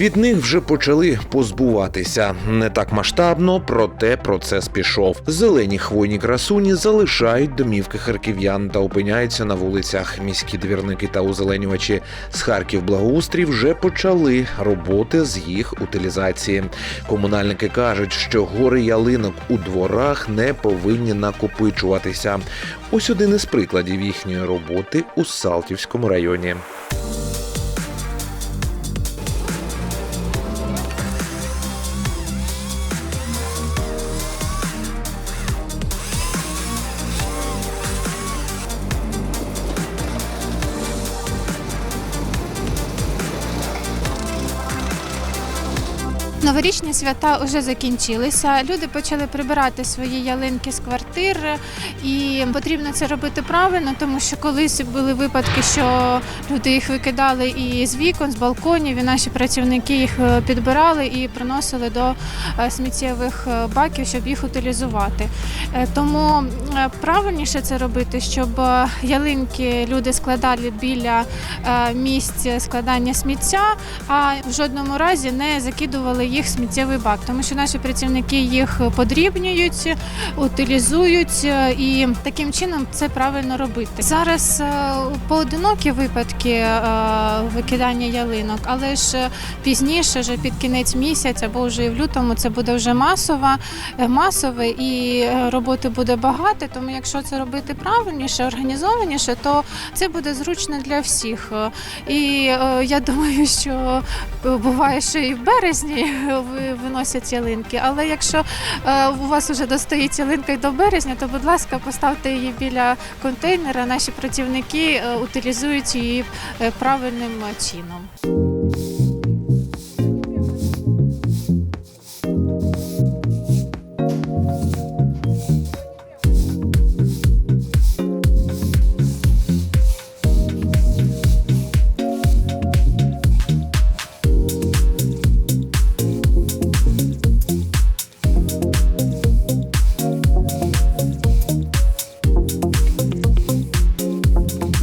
Від них вже почали позбуватися. Не так масштабно, проте процес пішов. Зелені хвойні красуні залишають домівки харків'ян та опиняються на вулицях. Міські двірники та озеленювачі з Харків Благоустрій вже почали роботи з їх утилізації. Комунальники кажуть, що гори ялинок у дворах не повинні накопичуватися. Ось один із прикладів їхньої роботи у Салтівському районі. Новорічні свята вже закінчилися. Люди почали прибирати свої ялинки з квартир, і потрібно це робити правильно, тому що колись були випадки, що люди їх викидали і з вікон, з балконів, і наші працівники їх е, підбирали і приносили до е, сміттєвих е, баків, щоб їх утилізувати. Тому правильніше це робити, щоб ялинки люди складали біля місць складання сміття, а в жодному разі не закидували їх в сміттєвий бак, тому що наші працівники їх подрібнюють, утилізують е, і таким чином це правильно робити. Зараз е, поодинокі випадки е, викидання ялинок, але ж пізніше, вже під кінець місяця або вже і в лютому, це буде вже масова, масове і роботи буде багато. Тому якщо це робити правильніше, організованіше, то це буде зручно для всіх. І я думаю, що буває, що і в березні виносять ялинки. Але якщо е, у вас вже достоїть ялинка й до березня, то будь ласка, поставте її біля контейнера. Наші працівники е, утилізують її е, правильним чином.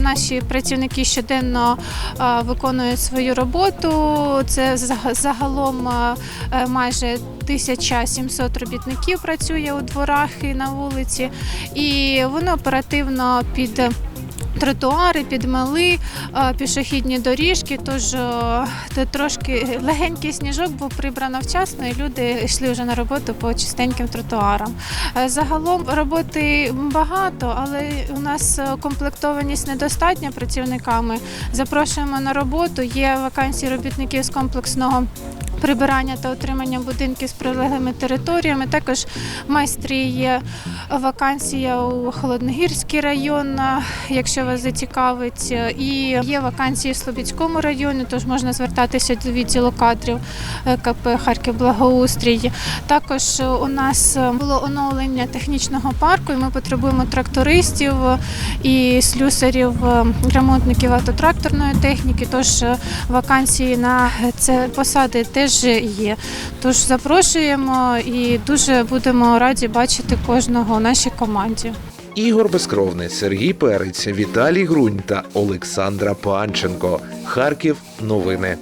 Наші працівники щоденно е, виконують свою роботу. Це загалом е, е, майже 1700 робітників працює у дворах і на вулиці, і вони оперативно під тротуари, підмели, е, пішохідні доріжки. Тож трошки легенький сніжок був прибрано вчасно, і люди йшли вже на роботу по чистеньким тротуарам. Е, Загалом роботи багато, але у нас е, комплектованість недостатня працівниками. Запрошуємо на роботу. Є вакансії робітників з комплексного. Прибирання та отримання будинків з прилеглими територіями. Також майстрі є вакансія у Холодногірський район, якщо вас зацікавить. І є вакансії в Слобідському районі, тож можна звертатися до відділу кадрів е, КП Харків Благоустрій. Також у нас е, було оновлення технічного парку, і ми потребуємо трактористів е, і слюсарів, ремонтників автотракторної техніки. Тож вакансії на це посади теж є. Тож запрошуємо і дуже будемо раді бачити кожного у нашій команді. Ігор Безкровний, Сергій Перець, Віталій Грунь та Олександра Панченко. Харків. Новини.